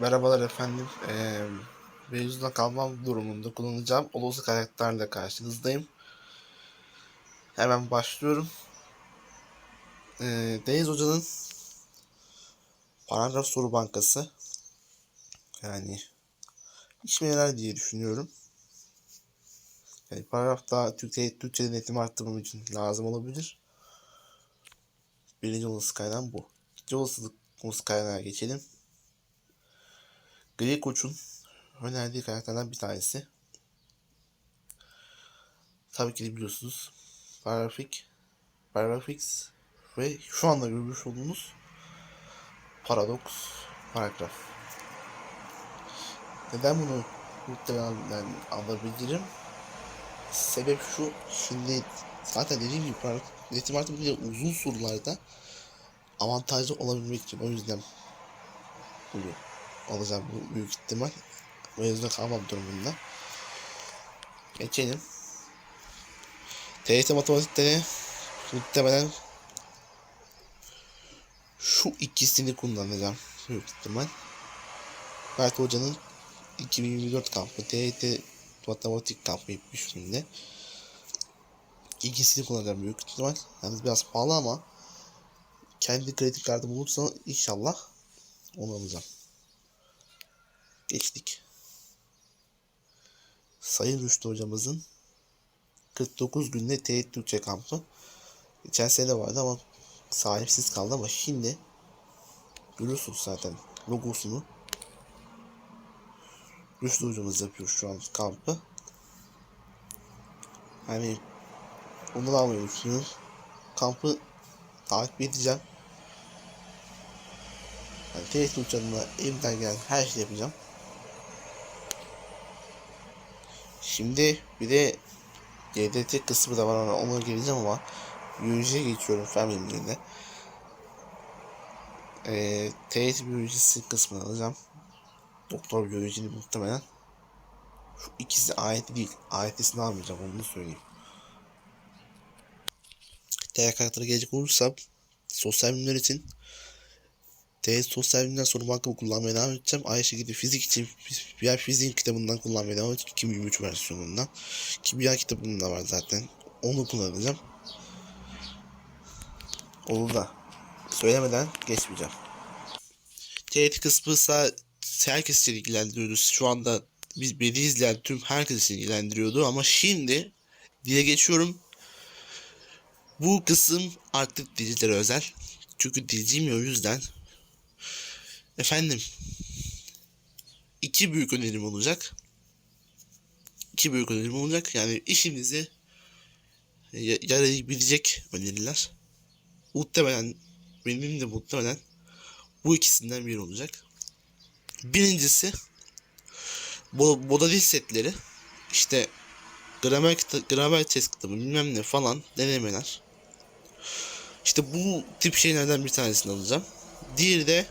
Merhabalar efendim. Ee, mevzuda kalmam durumunda kullanacağım olası karakterle karşınızdayım. Hemen başlıyorum. Ee, Deniz Hoca'nın paragraf soru bankası. Yani işime yarar diye düşünüyorum. Yani paragrafta Türkçe, Türkçe denetimi arttırmam için lazım olabilir. Birinci olası kaynağım bu. İkinci olasılık olası kaynağa geçelim. Gri Koç'un önerdiği karakterlerden bir tanesi. Tabii ki de biliyorsunuz. Parafik, Parafix ve şu anda görmüş olduğunuz Paradox paragraf. Neden bunu muhtemelen alabilirim? Sebep şu, şimdi zaten dediğim gibi iletim artık uzun sorularda avantajlı olabilmek için o yüzden bunu alacağım bu büyük ihtimal. Mezuna kalmam durumunda. Geçelim. TYT matematikte muhtemelen şu ikisini kullanacağım büyük ihtimal. Berk Hoca'nın 2024 kampı TYT matematik kampı 70 binde. İkisini kullanacağım büyük ihtimal. Yani biraz pahalı ama kendi kredi kartım olursa inşallah onu alacağım. Geçtik. Sayın Rüştü hocamızın 49 günde teyit Türkçe kampı. Geçen sene vardı ama sahipsiz kaldı ama şimdi görüyorsunuz zaten logosunu Rüştü hocamız yapıyor şu an kampı. Hani onu da almayı düşünüyorum. Kampı takip edeceğim. Yani teyit uçlarına elimden gelen her şeyi yapacağım. Şimdi bir de GDT kısmı da var ona, ona geleceğim ama biyolojiye geçiyorum fen bilimlerine. Ee, TYT biyolojisi kısmını alacağım. Doktor biyolojini muhtemelen. Şu ikisi ayeti değil. Ayetesini almayacağım onu da söyleyeyim. Diğer karaktere gelecek olursam sosyal bilimler için TYT sosyal bilimler soru bankımı kullanmaya devam edeceğim. Aynı şekilde fizik için biber fiziğin kitabından kullanmaya devam edeceğim. 2023 versiyonundan. Kimya kitabında var zaten. Onu kullanacağım. Onu da söylemeden geçmeyeceğim. TYT kısmı ise herkes için ilgilendiriyordu. Şu anda biz beni izleyen tüm herkes için ilgilendiriyordu ama şimdi dile geçiyorum. Bu kısım artık dilcilere özel. Çünkü dilciyim o yüzden Efendim. iki büyük önerim olacak. İki büyük önerim olacak. Yani işinizi ya- yarayabilecek öneriler. Muhtemelen benim de muhtemelen bu ikisinden biri olacak. Birincisi bo Boda dil setleri. İşte gramer, gramer test kitabı bilmem ne falan denemeler. İşte bu tip şeylerden bir tanesini alacağım. Diğeri de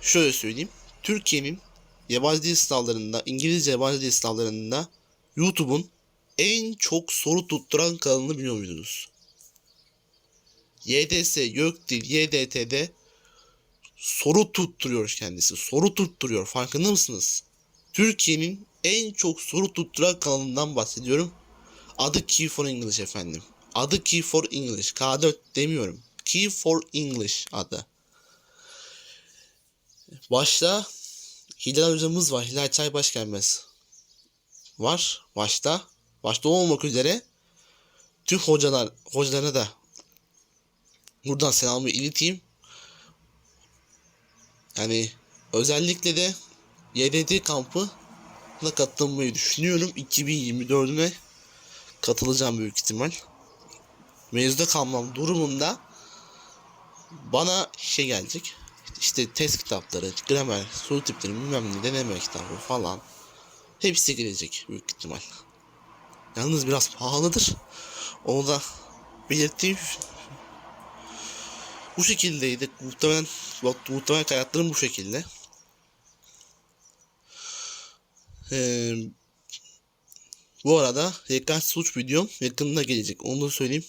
şöyle söyleyeyim. Türkiye'nin yabancı dil sınavlarında, İngilizce yabancı dil sınavlarında YouTube'un en çok soru tutturan kanalını biliyor muydunuz? YDS, YÖKDİL, YDT'de soru tutturuyor kendisi. Soru tutturuyor. Farkında mısınız? Türkiye'nin en çok soru tutturan kanalından bahsediyorum. Adı Key for English efendim. Adı Key for English. K4 demiyorum. Key for English adı. Başta Hilal hocamız var. Hilal Çaybaş gelmez. Var. Başta. Başta olmak üzere tüm hocalar hocalarına da buradan selamı ileteyim. Yani özellikle de YDT kampına katılmayı düşünüyorum. 2024'üne katılacağım büyük ihtimal. Mezuna kalmam durumunda bana şey gelecek. İşte test kitapları, gramer, soru tipleri, bilmem ne, deneme kitabı falan. Hepsi gelecek büyük ihtimal. Yalnız biraz pahalıdır. Onu da belirteyim. Bu şekildeydi. Muhtemelen, muhtemelen hayatlarım bu şekilde. Ee, bu arada reklam suç videom yakında gelecek. Onu da söyleyeyim.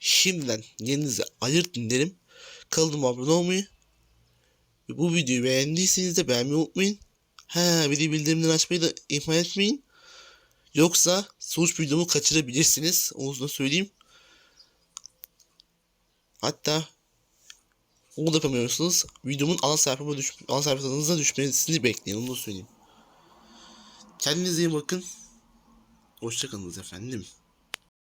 Şimdiden yerinizi ayırtın derim. Kanalıma abone olmayı bu videoyu beğendiyseniz de beğenmeyi unutmayın. Ha bir de bildirimleri açmayı da ihmal etmeyin. Yoksa sonuç videomu kaçırabilirsiniz. Onu da söyleyeyim. Hatta onu da yapamıyorsunuz. Videomun ana sayfama düş ana sayfanıza düşmesini bekleyin. Onu da söyleyeyim. Kendinize iyi bakın. Hoşçakalınız efendim.